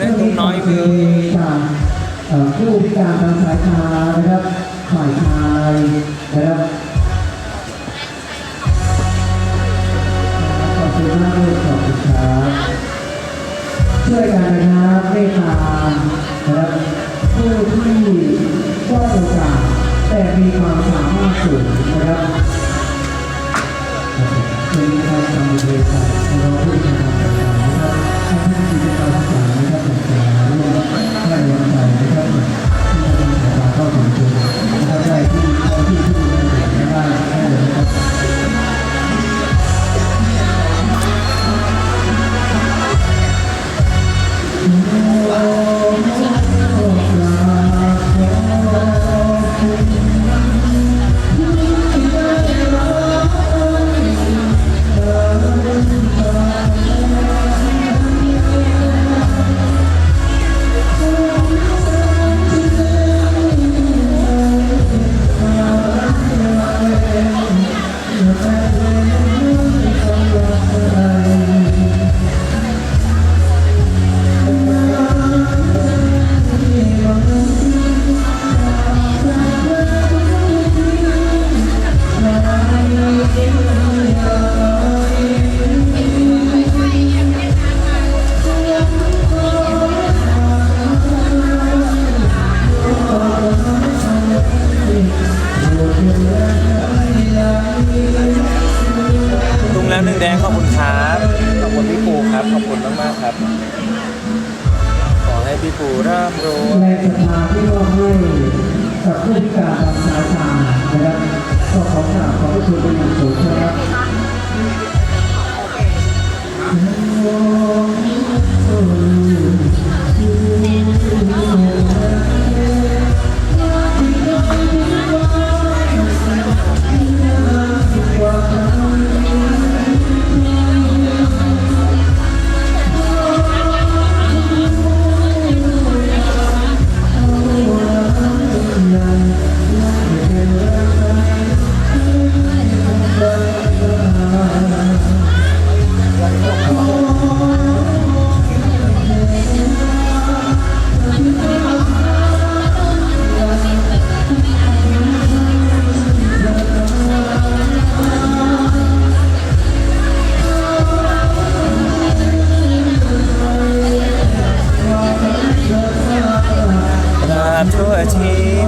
ได้ตุ้มน้อยคืคืออจากผู้พิการทางสายตานะครับฝ่ายชายนะครับขอบคุณมากเลยขอบคุณครับช่วยกันนะครับเมตตานะครับผู้ที่ก็โอกาสแต่มีความสามารถสูงนะครับเป็นการทำบริษัทเราผู้ทำงานนะครับทำให้กิจการศึกานะครับ ตุ้มแล้วหนึ่งแดงขอบคุณครับขอบคุณพี่ปูครับขอบคุณมากๆครับ ขอให้พี่ปูร่ำรวยแรงศรัทธาที่มอบให้กับผู้พิการทางสายตานะครับก็ขอกราบขอบพระคุณเป็นอย่างสูงนะครับ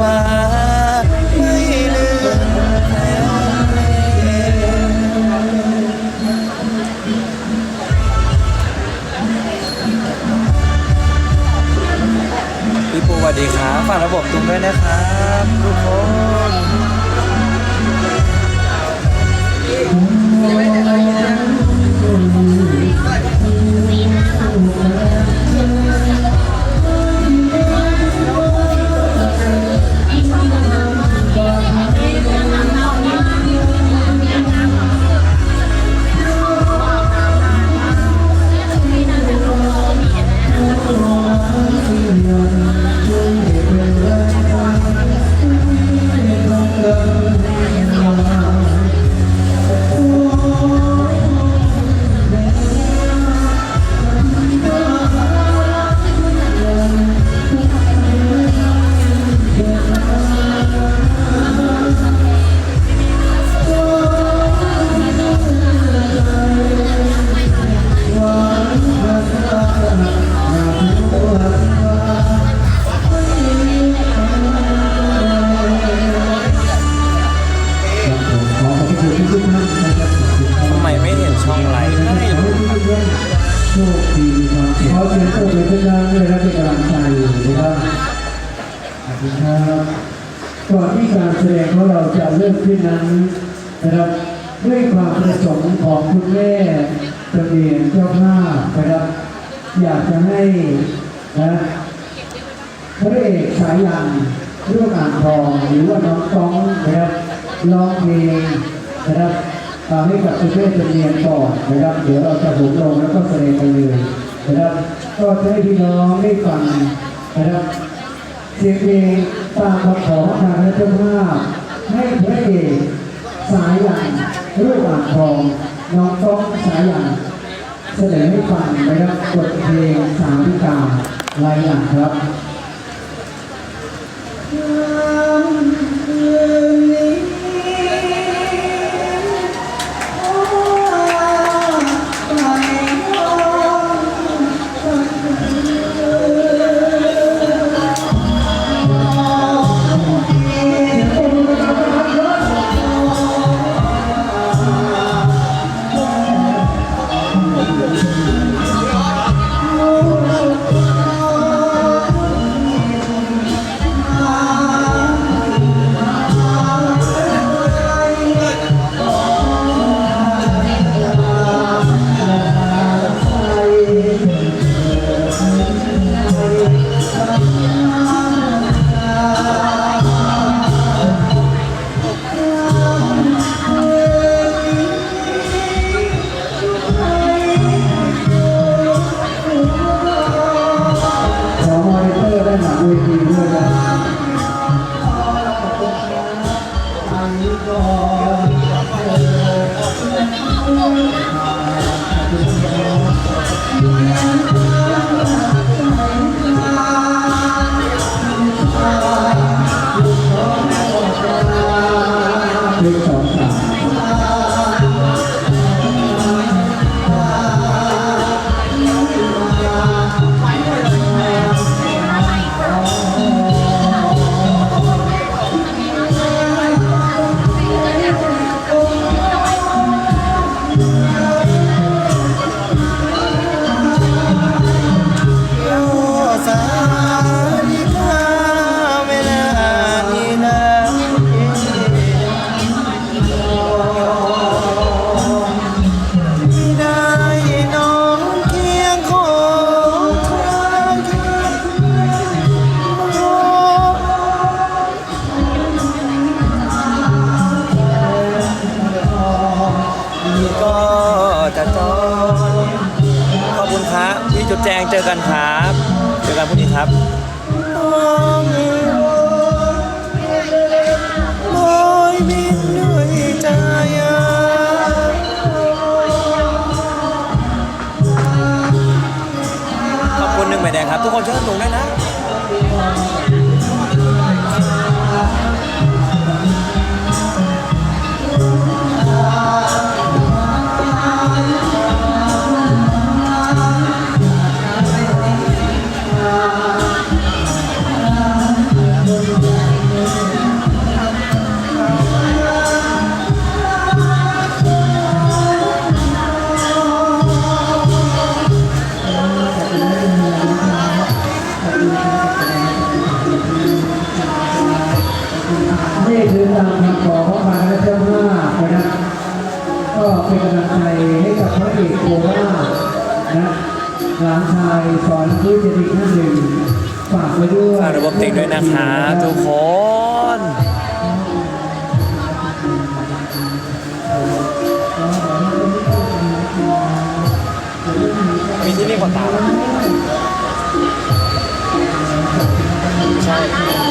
มาไม่ลืมพี่ปูสวัสดีครับฝากระบบตุ้มด้วยนะครับทุกคน เสียงปรบมือขึ้นดังด้วยนะเป็นกำลังใจนะครับขอบคุณครับก่อนที่การแสดงของเราจะเริ่มขึ้นนั้นนะครับด้วยความประสงค์ของคุณแม่ตะเบียนเจ้าภาพนะครับ อยากจะให้นะพระเอกสายยันเรื่องอ่างทองหรือว่าน้องต้องนะครับร้องเพลงนะครับให้กับคุณแม่จำเนียนก่อนนะครับ เดี๋ยวเราจะผมลงแล้วก็แสดงไปเลย นะครับก็จะให้พี่น้องได้ฟังนะครับเสียงเพลงตามคำขอทางคณะเจ้าภาพให้พระเอกสายหยันเรื่องอ่างทองน้องต้องสายหยันเสนอให้ฟังนะครับบทเพลงสามพิการลายหลังครับ ครับ นี่คือตามคำขอของพระและเจ้าห้านะครับก็เป็นกำลังใจให้กับพระเอกโคราชนะหลานชายสอนผู้เจดีย์ท่านหนึ่งฝากไว้ด้วยฝากระบบเด็กด้วยนะครับทุกคนมีที่นี่กว่าตาใช่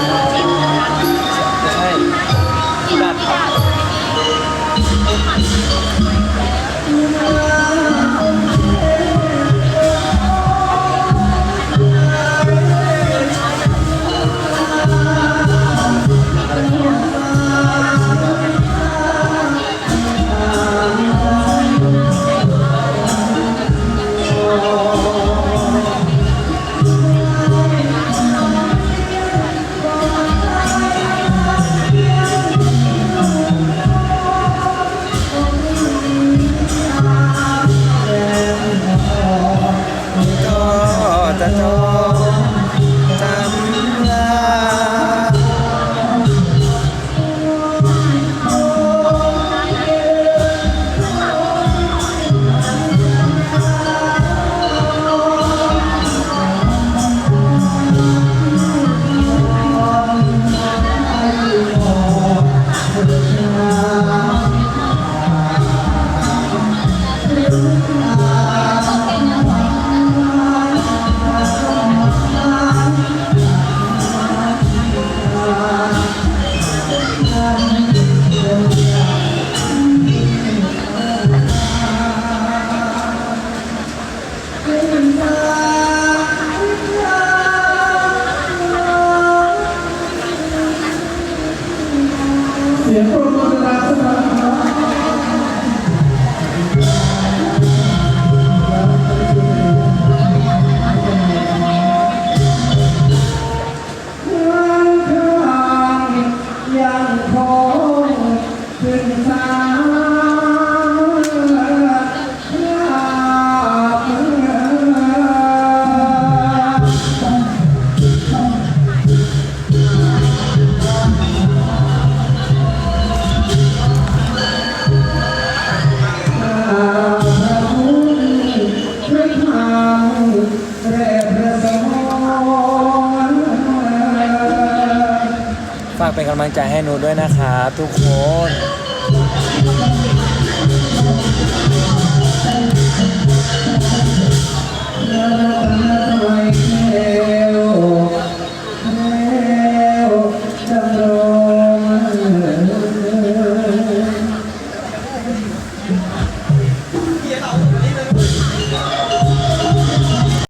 ำลังใจให้หนูด้วยนะครับทุกคน